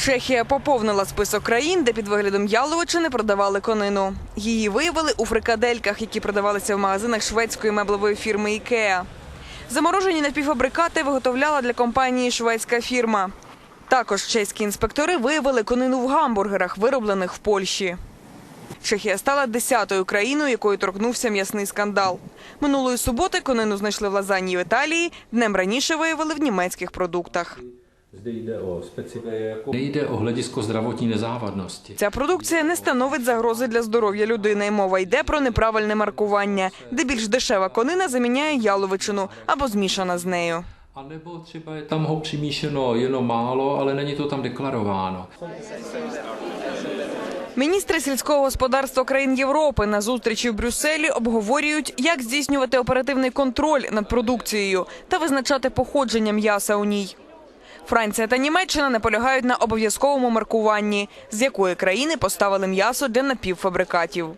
Чехія поповнила список країн, де під виглядом яловичини продавали конину. Її виявили у фрикадельках, які продавалися в магазинах шведської меблевої фірми Ікеа. Заморожені напівфабрикати виготовляла для компанії шведська фірма. Також чеські інспектори виявили конину в гамбургерах, вироблених в Польщі. Чехія стала десятою країною, якою торкнувся м'ясний скандал. Минулої суботи конину знайшли в лазанії в Італії, днем раніше виявили в німецьких продуктах. Zde jde o specifické jako... Nejde o hledisko zdravotní nezávadnosti. Ця продукція не становить загрози для здоров'я людини. Мова йде про неправильне маркування, де більш дешева конина заміняє яловичину або змішана з нею. A nebo třeba je tam ho přimíšeno jenom málo, ale není to tam deklarováno. Міністри сільського господарства країн Європи на зустрічі в Брюсселі обговорюють, як здійснювати оперативний контроль над продукцією та визначати походження м'яса у ній. Франція та Німеччина наполягають на обов'язковому маркуванні, з якої країни поставили м'ясо для напівфабрикатів.